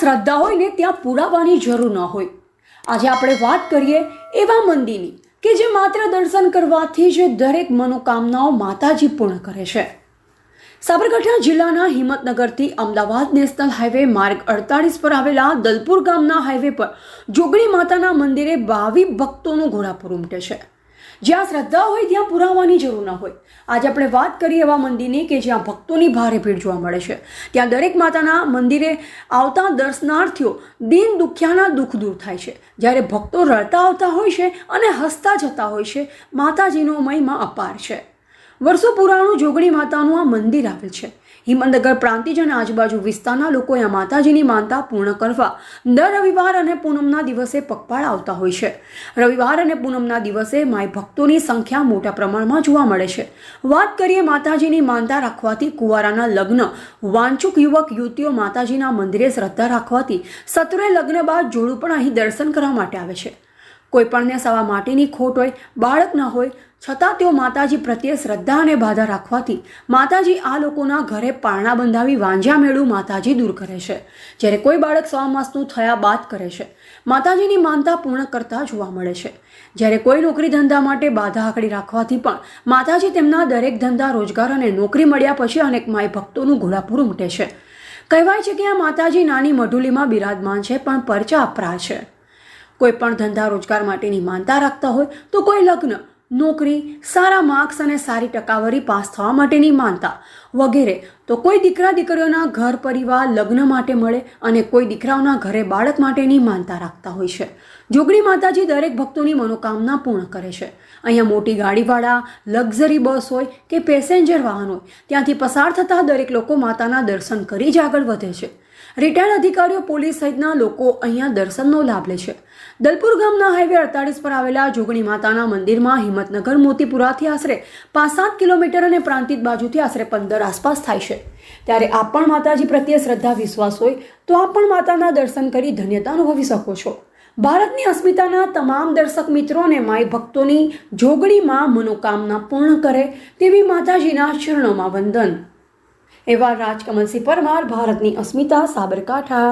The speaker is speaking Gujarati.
શ્રદ્ધા હોય ને ત્યાં પુરાવાની જરૂર ન હોય. આજે આપણે વાત કરીએ એવા મંદિરની કે જે માત્ર દર્શન કરવાથી જ દરેક મનોકામનાઓ માતાજી પૂર્ણ કરે છે. સાબરકાંઠા જિલ્લાના હિંમતનગરથી અમદાવાદ નેશનલ હાઈવે માર્ગ અડતાલીસ પર આવેલા દલપુર ગામના હાઈવે પર જોગણી માતાના મંદિરે ભાવિ ભક્તોનું ઘોડાપુર ઉમટે છે. જ્યાં શ્રદ્ધા હોય ત્યાં પુરાવાની જરૂર ન હોય. આજે આપણે વાત કરીએ એવા મંદિરની કે જ્યાં ભક્તોની ભારે ભીડ જોવા મળે છે. ત્યાં દરેક માતાના મંદિરે આવતા દર્શનાર્થીઓ દિન દુખ્યાના દુઃખ દૂર થાય છે. જ્યારે ભક્તો રડતા આવતા હોય છે અને હસતા જતા હોય છે, માતાજીનો મહિમા અપાર છે. વર્ષો પુરાણું જોગણી માતાનું આ મંદિર આવેલ છે. હિંમતનગર પ્રાંતિજ અને આજુબાજુ વિસ્તારના લોકો આ માતાજીની માનતા પૂર્ણ કરવા દર રવિવાર અને પૂનમના દિવસે પગપાળા આવતા હોય છે. રવિવાર અને પૂનમના દિવસે માય ભક્તોની સંખ્યા મોટા પ્રમાણમાં જોવા મળે છે. વાત કરીએ માતાજીની માનતા રાખવાથી કુંવારાના લગ્ન, વાંચુક યુવક યુવતીઓ માતાજીના મંદિરે શ્રદ્ધા રાખવાથી સત્રે લગ્ન બાદ જોડું પણ અહીં દર્શન કરવા માટે આવે છે. કોઈપણને સવા માટીની ખોટ હોય, બાળક ન હોય છતાં તેઓ માતાજી પ્રત્યે શ્રદ્ધા અને બાધા રાખવાથી માતાજી આ લોકોના ઘરે પારણા બંધાવી વાંજ્યા મેળું માતાજી દૂર કરે છે. જ્યારે કોઈ બાળક સવા માસનું થયા બાદ કરે છે, માતાજીની માનતા પૂર્ણ કરતા જોવા મળે છે. જ્યારે કોઈ નોકરી ધંધા માટે બાધા આકડી રાખવાથી પણ માતાજી તેમના દરેક ધંધા રોજગાર અને નોકરી મળ્યા પછી અનેક માય ભક્તોનું ઘોડાપૂર ઉમટે છે. કહેવાય છે કે આ માતાજી નાની મઢુલીમાં બિરાજમાન છે, પણ પરચા અપરા છે. કોઈ પણ ધંધા રોજગાર માટેની માનતા રાખતા હોય તો કોઈ લગ્ન નોકરી, સારા માર્ક્સ અને સારી ટકાવારી પાસ થવા માટેની માનતા. વગેરે. તો કોઈ દીકરા દીકરીઓના ઘર પરિવાર, લગ્ન માટે મળે અને કોઈ દીકરાઓના ઘરે બાળક માટેની માનતા રાખતા હોય છે. જોગણી માતાજી દરેક ભક્તોની મનોકામના પૂર્ણ કરે છે. અહીંયા મોટી ગાડીવાળા, લક્ઝરી બસ હોય કે પેસેન્જર વાહન હોય, ત્યાંથી પસાર થતા દરેક લોકો માતાના દર્શન કરી જ આગળ વધે છે. રિટાયર્ડ અધિકારીઓ પોલીસ સહિતના લોકો અહીંયા દર્શનનો લાભ લે છે. દલપુર ગામના હાઈવે અડતાલીસ પર આવેલા જોગણી માતાના મંદિરમાં હિંમતનગર મોતીપુરાથી આશરે પાંચ સાત કિલોમીટર અને પ્રાંતિત બાજુથી આશરે પંદર આસપાસ થાય છે. ત્યારે આપ પણ માતાજી પ્રત્યે શ્રદ્ધા, વિશ્વાસ હોય તો આપ પણ માતાના દર્શન કરી ધન્યતા અનુભવી શકો છો. ભારતની અસ્મિતાના તમામ દર્શક મિત્રોને માય ભક્તોની જોગણીમાં મનોકામના પૂર્ણ કરે તેવી માતાજીના ચરણોમાં વંદન. એવા રાજકમલસિંહ પરમાર ભારતની અસ્મિતા સાબરકાંઠા.